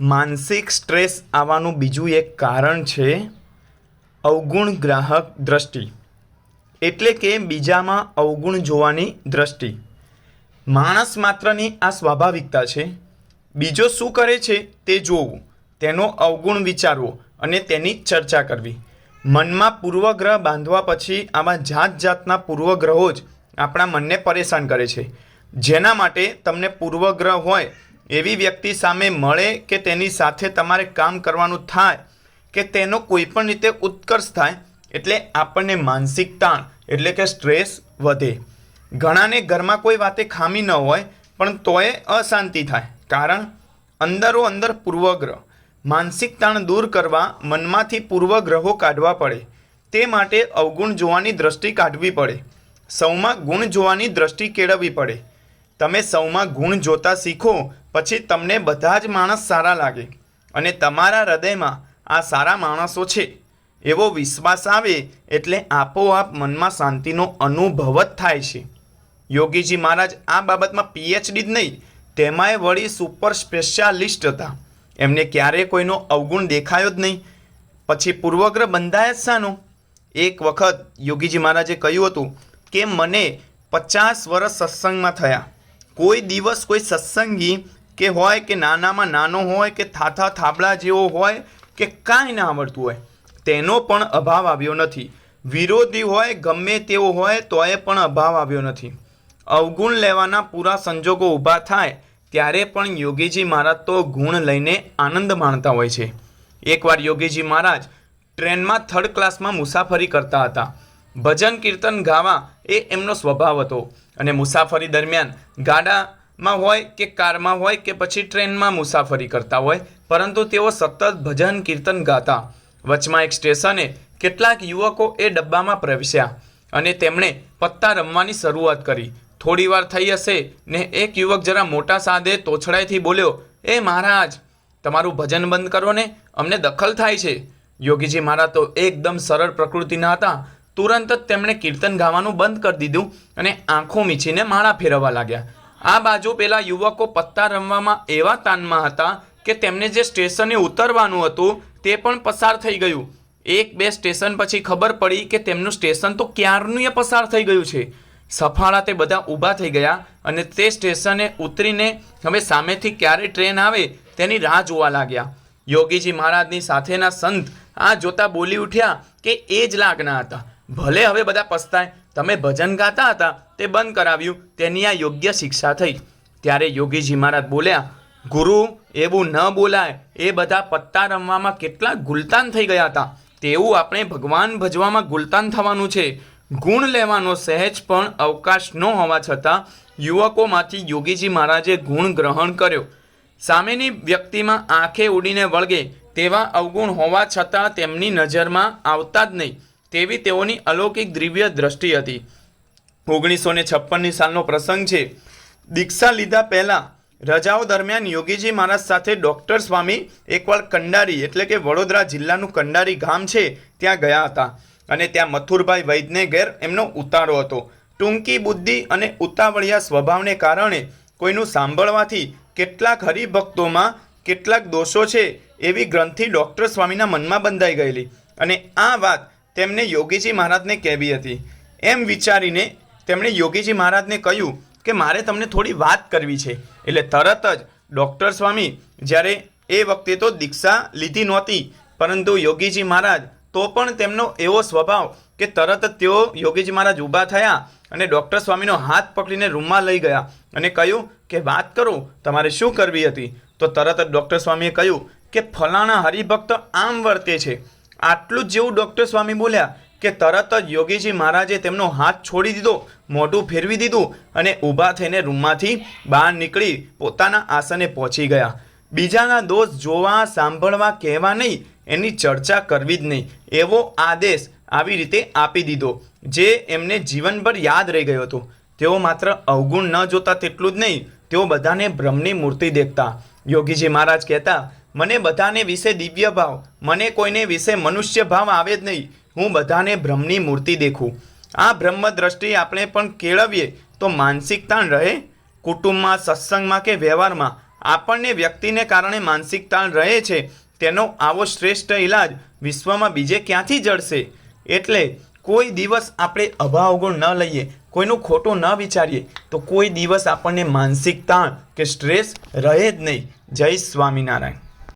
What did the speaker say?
માનસિક સ્ટ્રેસ આવવાનું બીજું એક કારણ છે અવગુણ ગ્રાહક દ્રષ્ટિ. એટલે કે બીજામાં અવગુણ જોવાની દ્રષ્ટિ. માણસ માત્રની આ સ્વાભાવિકતા છે. બીજો શું કરે છે તે જોવું. તેનો અવગુણ વિચારવો અને તેની ચર્ચા કરવી. મનમાં પૂર્વગ્રહ બાંધવા પછી આવા જાત જાતના પૂર્વગ્રહો જ આપણા મનને પરેશાન કરે છે. જેના માટે તમને પૂર્વગ્રહ હોય એવી વ્યક્તિ સામે મળે કે તેની સાથે તમારે કામ કરવાનું થાય, કે તેનો કોઈ પણ રીતે ઉત્કર્ષ થાય, એટલે આપણને માનસિક તાણ, એટલે કે સ્ટ્રેસ વધે. ઘણાને ઘરમાં કોઈ વાતે ખામી ન હોય, પણ તોય અશાંતિ થાય. કારણ, અંદરો અંદર પૂર્વગ્રહ. માનસિક તાણ દૂર કરવા મનમાંથી પૂર્વગ્રહો કાઢવા પડે. તે માટે અવગુણ જોવાની દ્રષ્ટિ કાઢવી પડે. સૌમાં ગુણ જોવાની દ્રષ્ટિ કેળવવી પડે. તમે સૌમાં ગુણ જોતા શીખો, પછી તમને બધા જ માણસ સારા લાગે. અને તમારા હૃદયમાં આ સારા માણસો છે. એવો વિશ્વાસ આવે એટલે આપોઆપ મનમાં શાંતિનો અનુભવ જ થાય છે. યોગીજી મહારાજ આ બાબતમાં પીએચડી જ નહીં, તેમાંય વળી સુપર સ્પેશિયાલિસ્ટ હતા. એમને ક્યારેય કોઈનો અવગુણ દેખાયો જ નહીં. પછી પૂર્વગ્રહ બંધાય જ શાનો? એક વખત યોગીજી મહારાજે કહ્યું હતું કે, મને પચાસ વર્ષ સત્સંગમાં થયા. કોઈ દિવસ કોઈ સત્સંગી કે હોય કે નાનામાં નાનો હોય કે થાથા થાબડા જેવો હોય કે કાંઈ ના આવડતું હોય, તેનો પણ અભાવ આવ્યો નથી. વિરોધી હોય, ગમે તેવો હોય, તોય પણ અભાવ આવ્યો નથી. અવગુણ લેવાના પૂરા સંજોગો ઊભા થાય, ત્યારે પણ યોગીજી મહારાજ તો ગુણ લઈને આનંદ માણતા હોય છે. એકવાર યોગીજી મહારાજ ટ્રેનમાં થર્ડ ક્લાસમાં મુસાફરી કરતા હતા. ભજન કીર્તન ગાવા એ એમનો સ્વભાવ હતો. અને મુસાફરી દરમિયાન ગાડામાં હોય કે કારમાં હોય કે પછી ટ્રેનમાં મુસાફરી કરતા હોય, પરંતુ તેઓ સતત ભજન કીર્તન ગાતા. વચમાં એક સ્ટેશને કેટલાક યુવકો એ ડબ્બામાં પ્રવેશ્યા અને તેમણે પત્તા રમવાની શરૂઆત કરી. થોડી વાર થઈ હશે ને એક યુવક જરા મોટા સાદે તોછડાઈથી બોલ્યો, એ મહારાજ, તમારું ભજન બંધ કરો ને, અમને દખલ થાય છે. યોગીજી મહારાજ તો એકદમ સરળ પ્રકૃતિના હતા. તુરંત જ તેમણે કીર્તન ગાવાનું બંધ કરી દીધું અને આંખો મીચીને માળા ફેરવવા લાગ્યા. આ બાજુ પેલા યુવકો પત્તા રમવામાં એવા તાનમાં હતા કે તેમને જે સ્ટેશને ઉતરવાનું હતું તે પણ પસાર થઈ ગયું. એક બે સ્ટેશન પછી ખબર પડી કે તેમનું સ્ટેશન તો ક્યારનું એ પસાર થઈ ગયું છે. સફાળા તે બધા ઊભા થઈ ગયા અને તે સ્ટેશને ઉતરીને હવે સામેથી ક્યારે ટ્રેન આવે તેની રાહ જોવા લાગ્યા. યોગીજી મહારાજની સાથેના સંત આ જોતા બોલી ઉઠ્યા કે એ જ લાગના હતા. ભલે હવે બધા પસ્તાય. તમે ભજન ગાતા હતા, તે બંધ કરાવ્યું. તેની આ યોગ્ય શિક્ષા થઈ. ત્યારે યોગીજી મહારાજ બોલ્યા, ગુરુ, એવું ન બોલાય. એ બધા પત્તા રમવામાં કેટલા ગુલતાન થઈ ગયા હતા. તેવું આપણે ભગવાન ભજવામાં ગુલતાન થવાનું છે. ગુણ લેવાનો સહેજ પણ અવકાશ ન હોવા છતાં યુવકોમાંથી યોગીજી મહારાજે ગુણ ગ્રહણ કર્યો. સામેની વ્યક્તિમાં આંખે ઉડીને વળગે તેવા અવગુણ હોવા છતાં તેમની નજરમાં આવતા જ નહીં. તેવી તેઓની અલૌકિક દિવ્ય દ્રષ્ટિ હતી. ઓગણીસો ને છપ્પનની સાલનો પ્રસંગ છે. દીક્ષા લીધા પહેલાં રજાઓ દરમિયાન યોગીજી મહારાજ સાથે ડૉક્ટર સ્વામી એકવાર કંડારી એટલે કે વડોદરા જિલ્લાનું કંડારી ગામ છે, ત્યાં ગયા હતા અને ત્યાં મથુરભાઈ વૈદને ઘેર એમનો ઉતારો હતો. ટૂંકી બુદ્ધિ અને ઉતાવળિયા સ્વભાવને કારણે કોઈનું સાંભળવાથી કેટલાક હરિભક્તોમાં કેટલાક દોષો છે એવી ગ્રંથિ ડૉક્ટર સ્વામીના મનમાં બંધાઈ ગયેલી. અને આ વાત તેમને યોગીજી મહારાજને કહેવી હતી. એમ વિચારીને તેમણે યોગીજી મહારાજને કહ્યું કે મારે તમને થોડી વાત કરવી છે. એટલે તરત જ ડૉક્ટર સ્વામી જ્યારે એ વખતે તો દીક્ષા લીધી નહોતી, પરંતુ યોગીજી મહારાજ તો પણ તેમનો એવો સ્વભાવ કે તરત જ તેઓ યોગીજી મહારાજ ઊભા થયા અને ડૉક્ટર સ્વામીનો હાથ પકડીને રૂમમાં લઈ ગયા અને કહ્યું કે વાત કરો, તમારે શું કરવી હતી? તો તરત જ ડૉક્ટર સ્વામીએ કહ્યું કે ફલાણા હરિભક્ત આમ વર્તે છે. આટલું જ જેવું ડૉક્ટર સ્વામી બોલ્યા કે તરત જ યોગીજી મહારાજે તેમનો હાથ છોડી દીધો, મોઢું ફેરવી દીધું અને ઊભા થઈને રૂમમાંથી બહાર નીકળી પોતાના આસને પહોંચી ગયા. બીજાના દોષ જોવા, સાંભળવા, કહેવા નહીં, એની ચર્ચા કરવી જ નહીં. એવો આદેશ આવી રીતે આપી દીધો, જે એમને જીવનભર યાદ રહી ગયો હતો. તેઓ માત્ર અવગુણ ન જોતા તેટલું જ નહીં, તેઓ બધાને બ્રહ્મની મૂર્તિ દેખતા. યોગીજી મહારાજ કહેતા મને બધાને વિશે દિવ્ય ભાવ, મને કોઈને વિશે મનુષ્ય ભાવ આવે જ નહીં. હું બધાને બ્રહ્મની મૂર્તિ દેખું. આ બ્રહ્મ દ્રષ્ટિ આપણે પણ કેળવીએ તો માનસિક તાણ રહે, કુટુંબમાં, સત્સંગમાં કે વ્યવહારમાં. આપણને વ્યક્તિને કારણે માનસિક તાણ રહે છે. તેનો આવો શ્રેષ્ઠ ઇલાજ વિશ્વમાં બીજે ક્યાંથી જડશે? એટલે કોઈ દિવસ આપણે અભાવગુણ ન લઈએ, કોઈનું ખોટું ન વિચારીએ, તો કોઈ દિવસ આપણને માનસિક તાણ કે સ્ટ્રેસ રહે જ નહીં. જય સ્વામિનારાયણ.